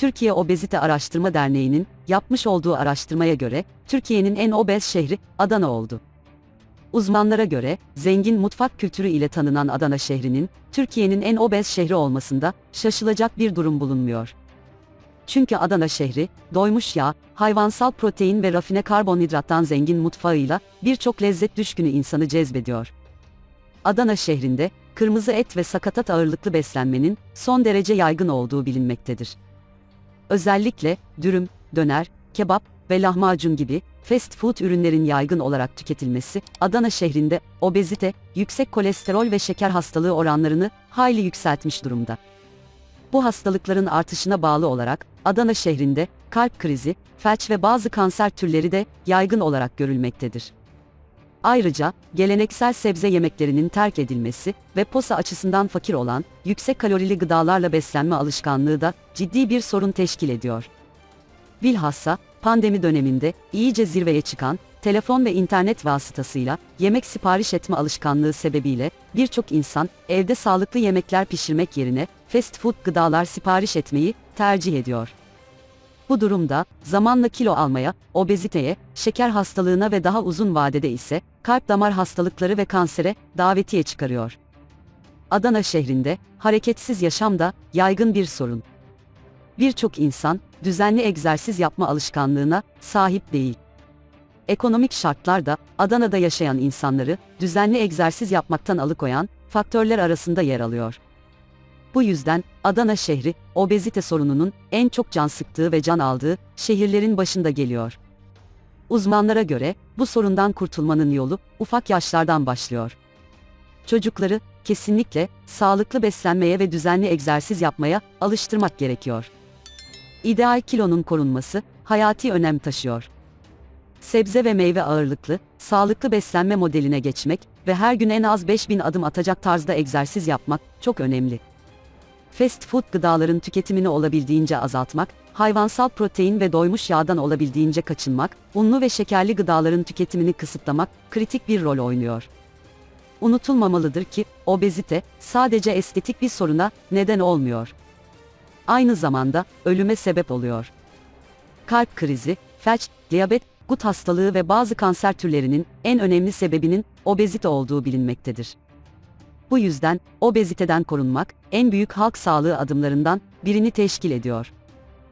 Türkiye Obezite Araştırma Derneği'nin yapmış olduğu araştırmaya göre Türkiye'nin en obez şehri Adana oldu. Uzmanlara göre zengin mutfak kültürü ile tanınan Adana şehrinin Türkiye'nin en obez şehri olmasında şaşılacak bir durum bulunmuyor. Çünkü Adana şehri, doymuş yağ, hayvansal protein ve rafine karbonhidrattan zengin mutfağıyla birçok lezzet düşkünü insanı cezbediyor. Adana şehrinde, kırmızı et ve sakatat ağırlıklı beslenmenin son derece yaygın olduğu bilinmektedir. Özellikle dürüm, döner, kebap ve lahmacun gibi fast food ürünlerin yaygın olarak tüketilmesi, Adana şehrinde obezite, yüksek kolesterol ve şeker hastalığı oranlarını hayli yükseltmiş durumda. Bu hastalıkların artışına bağlı olarak Adana şehrinde kalp krizi, felç ve bazı kanser türleri de yaygın olarak görülmektedir. Ayrıca geleneksel sebze yemeklerinin terk edilmesi ve posa açısından fakir olan yüksek kalorili gıdalarla beslenme alışkanlığı da ciddi bir sorun teşkil ediyor. Bilhassa pandemi döneminde iyice zirveye çıkan telefon ve internet vasıtasıyla yemek sipariş etme alışkanlığı sebebiyle birçok insan evde sağlıklı yemekler pişirmek yerine fast food gıdalar sipariş etmeyi tercih ediyor. Bu durumda zamanla kilo almaya, obeziteye, şeker hastalığına ve daha uzun vadede ise kalp damar hastalıkları ve kansere davetiye çıkarıyor. Adana şehrinde hareketsiz yaşam da yaygın bir sorun. Birçok insan düzenli egzersiz yapma alışkanlığına sahip değil. Ekonomik şartlar da Adana'da yaşayan insanları düzenli egzersiz yapmaktan alıkoyan faktörler arasında yer alıyor. Bu yüzden Adana şehri obezite sorununun en çok can sıktığı ve can aldığı şehirlerin başında geliyor. Uzmanlara göre bu sorundan kurtulmanın yolu ufak yaşlardan başlıyor. Çocukları kesinlikle sağlıklı beslenmeye ve düzenli egzersiz yapmaya alıştırmak gerekiyor. İdeal kilonun korunması hayati önem taşıyor. Sebze ve meyve ağırlıklı, sağlıklı beslenme modeline geçmek ve her gün en az 5000 adım atacak tarzda egzersiz yapmak çok önemli. Fast food gıdaların tüketimini olabildiğince azaltmak, hayvansal protein ve doymuş yağdan olabildiğince kaçınmak, unlu ve şekerli gıdaların tüketimini kısıtlamak kritik bir rol oynuyor. Unutulmamalıdır ki obezite sadece estetik bir soruna neden olmuyor. Aynı zamanda ölüme sebep oluyor. Kalp krizi, felç, diyabet, gut hastalığı ve bazı kanser türlerinin en önemli sebebinin obezite olduğu bilinmektedir. Bu yüzden obeziteden korunmak en büyük halk sağlığı adımlarından birini teşkil ediyor.